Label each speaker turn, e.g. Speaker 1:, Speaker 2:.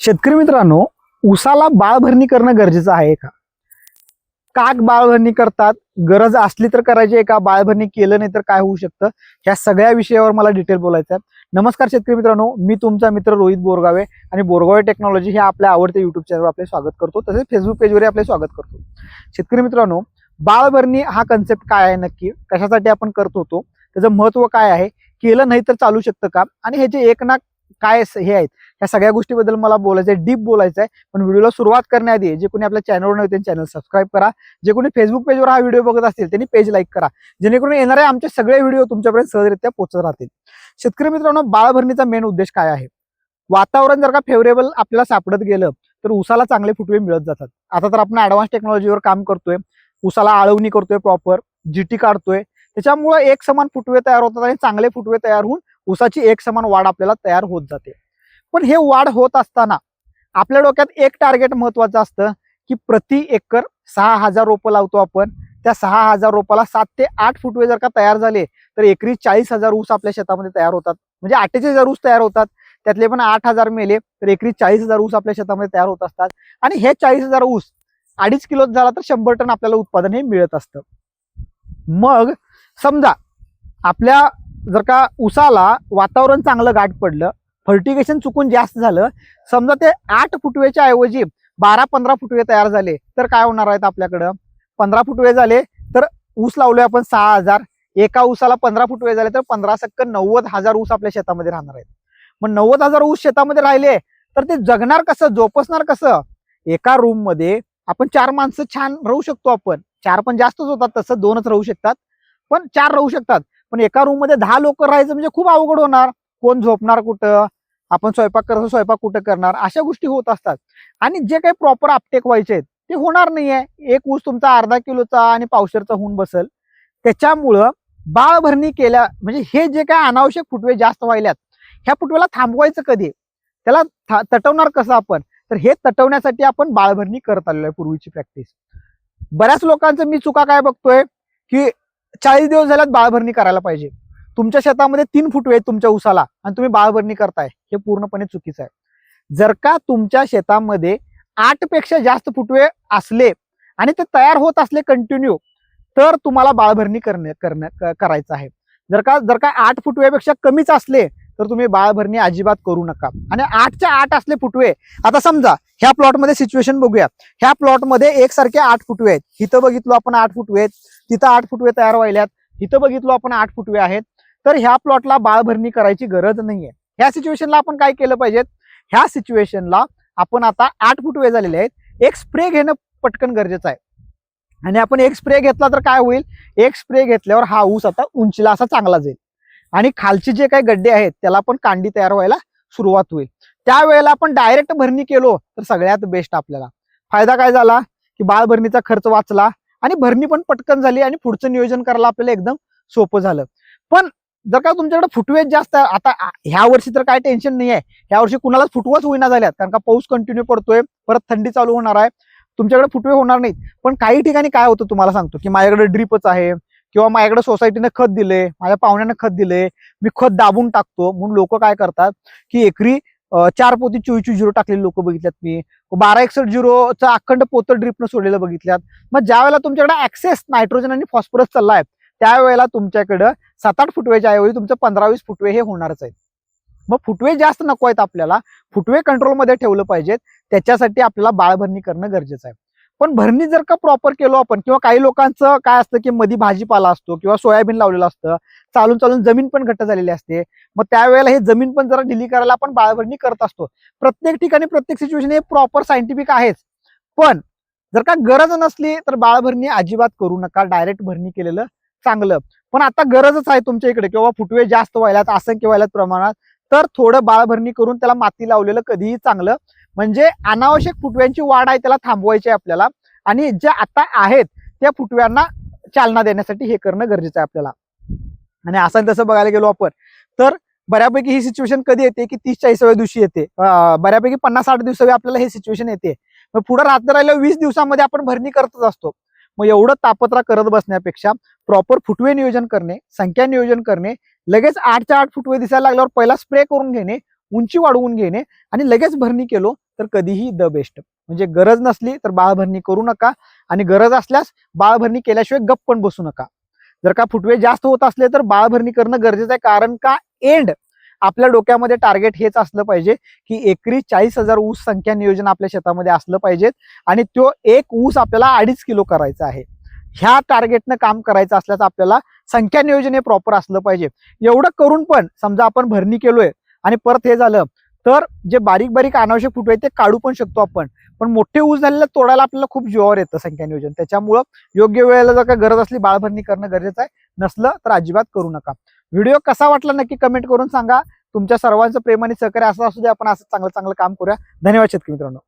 Speaker 1: शेतकरी मित्रांनो उसाला बाळभरणी करणं गरजेचं आहे का? काक बाळभरणी करतात गरज असली तर करायची आहे का? बाळभरणी केलं नाही तर काय होऊ शकतं? ह्या सगळ्या विषयावर मला डिटेल बोलायचं आहे. नमस्कार शेतकरी मित्रांनो मी तुमचा मित्र रोहित बोरगावे आणि बोरगावे टेक्नॉलॉजी हे आपल्या आवडत्या युट्यूब चॅनलवर आपले स्वागत करतो. तसेच फेसबुक पेजवरही आपले स्वागत करतो. शेतकरी मित्रांनो बाळभरणी हा कन्सेप्ट काय आहे नक्की? कशासाठी आपण करत होतो? त्याचं महत्त्व काय आहे? केलं नाही तर चालू शकतं का? आणि ह्याचे एक नाक काय हे आहेत? ह्या सगळ्या गोष्टीबद्दल मला बोलायचं आहे डीप बोलायचं आहे पण व्हिडिओला सुरुवात करण्याआधी जे कोणी आपल्या चॅनलवर नव्हते चॅनल सबस्क्राईब करा. जे कोणी फेसबुक पेजवर हा व्हिडिओ बघत असतील त्यांनी पेज लाईक करा. जेणेकरून येणारे आमचे सगळे व्हिडिओ तुमच्यापर्यंत सहजरित्या पोहोचत राहतील. शेतकरी मित्रांनो बाळभरणीचा मेन उद्देश काय आहे? वातावरण जर का फेवरेबल आपल्याला सापडत गेलं तर उसाला चांगले फुटवे मिळत जातात. आता तर आपण ऍडव्हान्स टेक्नॉलॉजीवर काम करतोय. उसाला आळवणी करतोय प्रॉपर जीटी काढतोय. त्याच्यामुळे एक समान फुटवे तयार होतात आणि चांगले फुटवे तयार होऊन उसाची एक समान वाढ आपल्याला तयार होत जाते. पण हे वाढ होत असताना आपल्या डोक्यात एक टार्गेट महत्वाचं असतं की प्रति एकर सहा हजार रोपं लावतो आपण. त्या सहा हजार रोपाला सात ते आठ फुटवे जर का तयार झाले तर एकरी चाळीस हजार ऊस आपल्या शेतामध्ये तयार होतात. म्हणजे अठ्ठेचाळीस हजार ऊस तयार होतात. त्यातले पण आठ हजार मेले तर एकरी चाळीस हजार ऊस आपल्या शेतामध्ये तयार होत असतात. आणि हे चाळीस हजार ऊस अडीच किलो झाला तर शंभर टन आपल्याला उत्पादन हे मिळत असतं. मग समजा आपल्या जर का उसाला वातावरण चांगलं गाठ पडलं फर्टिगेशन चुकून जास्त झालं समजा ते आठ फुटवेच्या ऐवजी बारा पंधरा फुटवे तयार झाले तर काय होणार आहेत आपल्याकडं? पंधरा फुटवे झाले तर ऊस लावलोय आपण सहा हजार. एका ऊसाला पंधरा फुटवे झाले तर पंधरा सक्क नव्वद हजार ऊस आपल्या शेतामध्ये राहणार आहेत. मग नव्वद हजार ऊस शेतामध्ये राहिले तर ते जगणार कसं जोपासणार कसं? एका रूममध्ये आपण चार माणसं छान राहू शकतो आपण. चार पण जास्तच होतात तसं दोनच राहू शकतात. पण चार राहू शकतात. पण एका रूममध्ये दहा लोक राहायचं म्हणजे खूप अवघड होणार. कोण झोपणार कुठं? आपण स्वयंपाक करतो स्वयंपाक कुठं करणार? अशा गोष्टी होत असतात. आणि जे काही प्रॉपर आपटेक व्हायचे आहेत ते होणार नाहीये. एक ऊस तुमचा अर्धा किलोचा आणि पावशरचा होऊन बसल. त्याच्यामुळं बाळभरणी केल्या म्हणजे हे जे काय अनावश्यक फुटवे जास्त व्हायल्यात ह्या फुटव्याला थांबवायचं कधी? त्याला था- तटवणार कसं आपण? तर हे तटवण्यासाठी आपण बाळभरणी करत आलेलो आहे पूर्वीची प्रॅक्टिस बऱ्याच लोकांचं मी चुका काय बघतोय? की चाळीस दिवस झाल्यात बाळभरणी करायला पाहिजे. तुमच्या शेतामध्ये तीन फुटवे आहेत तुमच्या उसाला आणि तुम्ही बाळभरणी करताय. हे पूर्णपणे चुकीचं आहे. जर का तुमच्या शेतामध्ये आठपेक्षा जास्त फुटवे असले आणि ते तयार होत असले कंटिन्यू तर तुम्हाला बाळभरणी करणे करण्या करायचं आहे. जर का जर का आठ फुटव्यापेक्षा कमीच असले तर तुम्ही बाळभरणी अजिबात करू नका. आणि आठच्या आठ असले फुटवे आता समजा ह्या प्लॉटमध्ये सिच्युएशन बघूया. ह्या प्लॉटमध्ये एकसारखे आठ फुटवे आहेत. इथं बघितलो आपण आठ फुटवे आहेत तिथं आठ फुटवे तयार व्हायल्यात. इथं बघितलो आपण आठ फुटवे आहेत. तर ह्या प्लॉटला बाळभरणी करायची गरज नाहीये. ह्या सिच्युएशनला आपण काय केलं पाहिजे ह्या सिच्युएशनला आपण आता आठ फुटवे झालेले आहेत. एक स्प्रे घेणं पटकन गरजेचं आहे. आणि आपण एक स्प्रे घेतला तर काय होईल? एक स्प्रे घेतल्यावर हा ऊस आता उंचीला असा चांगला जाईल. आणि खालचे जे काही गड्डे आहेत त्याला पण कांडी तयार व्हायला सुरुवात होईल. त्यावेळेला आपण डायरेक्ट भरणी केलो तर सगळ्यात बेस्ट आपल्याला. फायदा काय झाला? की बाळभरणीचा खर्च वाचला. आणि भरणी पण पटकन झाली आणि पुढचं नियोजन करायला आपल्याला एकदम सोपं झालं. पण जर का तुमच्याकडे फुटवे जास्त आता ह्या वर्षी तर काय टेन्शन नाही आहे. ह्या वर्षी कुणालाच फुटवाच होईना झाल्यात कारण का पाऊस कंटिन्यू पडतोय परत थंडी चालू होणार आहे. तुमच्याकडे फुटवे होणार नाहीत. पण काही ठिकाणी काय होतं तुम्हाला सांगतो की माझ्याकडे ड्रीपच आहे किंवा माझ्याकडे सोसायटीने खत दिले माझ्या पाहुण्याने खत दिले मी खत दाबून टाकतो. म्हणून लोक काय करतात की एकरी चार पोती चोवीस चोवीस झिरो टाकलेले लोक बघितल्यात मी. बारा एकसठ झिरोचा अखंड पोतं ड्रिपनं सोडलेलं बघितल्यात. मग ज्या वेळेला तुमच्याकडे ऍक्सेस नायट्रोजन आणि फॉस्फरस चाललाय त्यावेळेला तुमच्याकडं सात आठ फुटवेच्या ऐवजी तुमचं पंधरा वीस फुटवे हे होणारच आहेत. मग फुटवे जास्त नको आहेत आपल्याला फुटवे कंट्रोलमध्ये ठेवलं पाहिजेत. त्याच्यासाठी आपल्याला बाळभरणी करणं गरजेचं आहे. पण भरणी जर का प्रॉपर केलो आपण किंवा काही लोकांचं काय असतं की मधी भाजीपाला असतो किंवा सोयाबीन लावलेलं असतं चालून चालून जमीन पण घट्ट झालेली असते मग त्यावेळेला हे जमीन पण जरा ढिली करायला आपण बाळभरणी करत असतो. प्रत्येक ठिकाणी प्रत्येक सिच्युएशन हे प्रॉपर सायंटिफिक आहेच. पण जर का गरज नसली तर बाळभरणी अजिबात करू नका. डायरेक्ट भरणी केलेलं चांगलं. पण आता गरजच आहे तुमच्या इकडे किंवा फुटवे जास्त व्हायलात असंख्य व्हायलात प्रमाणात तर थोडं बाळभरणी करून त्याला माती लावलेलं कधीही चांगलं म्हणजे अनावश्यक फुटव्यांची वाढ आहे त्याला थांबवायची आहे आपल्याला. आणि ज्या आता आहेत त्या फुटव्यांना चालना देण्यासाठी हे करणं गरजेचं आहे आपल्याला. आणि असं आणि तसं बघायला गेलो आपण तर बऱ्यापैकी ही सिच्युएशन कधी येते की तीस चाळीसाव्या दिवशी येते. बऱ्यापैकी पन्नास साठ दिवसावी आपल्याला हे सिच्युएशन येते. मग पुढे रात्र राहिल्या वीस दिवसामध्ये आपण भरणी करतच असतो. मग एवढं तापत्रा करत बसण्यापेक्षा प्रॉपर फुटवे नियोजन करणे संख्या नियोजन करणे लगेच आठच्या आठ फुटवे दिसायला लागल्यावर पहिला स्प्रे करून घेणे उंची वाढवून घेणे आणि लगेच भरणी केलो तर कधीही द बेस्ट म्हणजे गरज नसली तर बाळभरणी करू नका आणि गरज असल्यास बाळभरणी केल्याशिवाय गप्प पण बसू नका. जर का फुटवे जास्त होत असले तर बाळभरणी करणं गरजेचं आहे. कारण का? एंड आपल्या डोक्यामध्ये टार्गेट हेच असलं पाहिजे की एकरी चाळीस हजार ऊस संख्या नियोजन आपल्या शेतामध्ये असलं पाहिजेत आणि तो एक ऊस आपल्याला अडीच किलो करायचा आहे. ह्या टार्गेटनं काम करायचं असल्यास आपल्याला संख्या नियोजन हे प्रॉपर असलं पाहिजे. एवढं करून पण समजा आपण भरणी केलोय आणि परत हे झालं तर जे बारीक बारीक अनावश्यक फुटवे आहेत ते काढू पण शकतो आपण. पण मोठे ऊस झालेला तोडायला आपल्याला खूप जीवावर येतं संख्या नियोजन. त्याच्यामुळं योग्य वेळेला जर का गरज असली बाळभरणी करणं गरजेचं आहे. नसलं तर अजिबात करू नका. व्हिडिओ कसा वाटला नक्की कमेंट करून सांगा. तुमच्या सर्वांचं प्रेम आणि सहकार्य असं असू दे आपण असं चांगलं चांगलं काम करूया. धन्यवाद शेतकरी मित्रांनो.